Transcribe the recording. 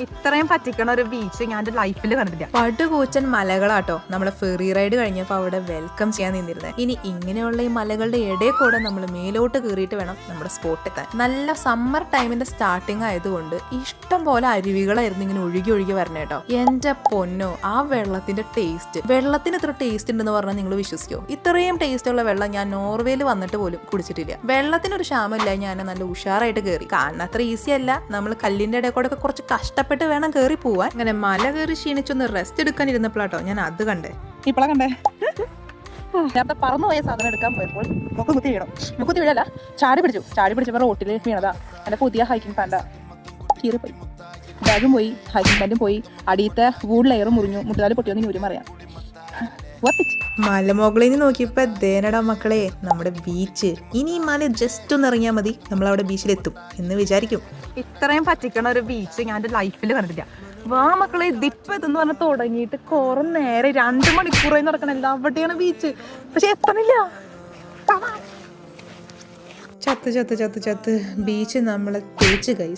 ഇത്രയും പറ്റിക്കണ ഒരു ബീച്ച് ഞാൻ എന്റെ ലൈഫിൽ കണ്ടിട്ടില്ല പടുകൂച്ചൻ മലകളാട്ടോ. നമ്മളെ ഫെറി റൈഡ് കഴിഞ്ഞപ്പോൾ അവിടെ വെൽക്കം ചെയ്യാൻ നിന്നിരുന്നത് ഇനി ഇങ്ങനെയുള്ള ഈ മലകളുടെ ഇടയിൽ കൂടെ നമ്മൾ മേലോട്ട് കയറിയിട്ട് വേണം നമ്മുടെ സ്പോട്ട് എത്താൻ. നല്ല സമ്മർ ടൈമിന്റെ സ്റ്റാർട്ടിങ് ആയതുകൊണ്ട് ഇഷ്ടം പോലെ അരുവികളായിരുന്നു ഇങ്ങനെ ഒഴുകി ഒഴുകി വരണേ കേട്ടോ എന്റെ പൊന്നോ ആ വെള്ളത്തിന്റെ ടേസ്റ്റ് വെള്ളത്തിന് ഇത്ര ടേസ്റ്റ് ഉണ്ടെന്ന് പറഞ്ഞാൽ നിങ്ങൾ വിശ്വസിക്കോ? ഇത്രയും ടേസ്റ്റ് ഉള്ള വെള്ളം ഞാൻ നോർവേയിൽ വന്നിട്ട് പോലും കുടിച്ചിട്ടില്ല. വെള്ളത്തിനൊരു ക്ഷാമമില്ല ഞാൻ നല്ല ഉഷാറായിട്ട് കയറി. കാരണം അത്ര ഈസി അല്ല. നമ്മൾ കല്ലിന്റെ ഇടയിൽ കൂടെ കുറച്ച് കഷ്ടപ്പെട്ട് വേണം കയറി പോവാൻ. അങ്ങനെ മല കയറി ക്ഷീണിച്ചൊന്ന് റെസ്റ്റ് എടുക്കാൻ ഇരുന്നപ്പോഴാട്ടോ ഞാൻ അത് കണ്ടേ. ഇപ്പളാ കണ്ടേ? നേരത്തെ പറന്നു പോയ സാധനം എടുക്കാൻ പോയപ്പോൾ മുക്ക് കുത്തി വീണു. മുക്ക് കുത്തി വീഴല്ല ചാടി പിടിച്ചു. ചാടി പിടിച്ചപ്പോൾ റോട്ടിൽ വീണതാ. എന്റെ പുതിയ ഹൈക്കിംഗ് പാന്റാ കീറിപ്പോയി. ബാഗും പോയി ഹൈക്കിംഗ് പാന്റും പോയി. അടിയത്തെ വൂഡ് ലെയർ മുറിഞ്ഞു. മുട്ടുകാൽ പൊട്ടിയൊന്ന് അറിയാം വർത്തിച്ച് മലമുകളിൽ നിന്ന് നോക്കിയപ്പോ ദേനടാ മക്കളെ നമ്മുടെ ബീച്ച് ഇനി ഈ മല ജസ്റ്റ് ഒന്ന് ഇറങ്ങിയാൽ മതി. നമ്മൾ അവിടെ ബീച്ചിലെത്തും എന്ന് വിചാരിക്കും. ഇത്രയും പറ്റിക്കണ ഒരു ബീച്ച് ഞാൻ എന്റെ ലൈഫിൽ കണ്ടിട്ടില്ല. വാ മക്കളെ ഇതിപ്പോ ഇതെന്ന് പറഞ്ഞാൽ തുടങ്ങിയിട്ട് കുറെ നേരെ രണ്ട് മണിക്കൂറായി നടക്കണം എല്ലാവരുടെയാണ് ബീച്ച് പക്ഷെ എത്തണില്ല. ചത്ത് ചത്ത് ചത്ത് ചത്ത്. ബീച്ച് നമ്മളെ തേച്ച് കൈസ്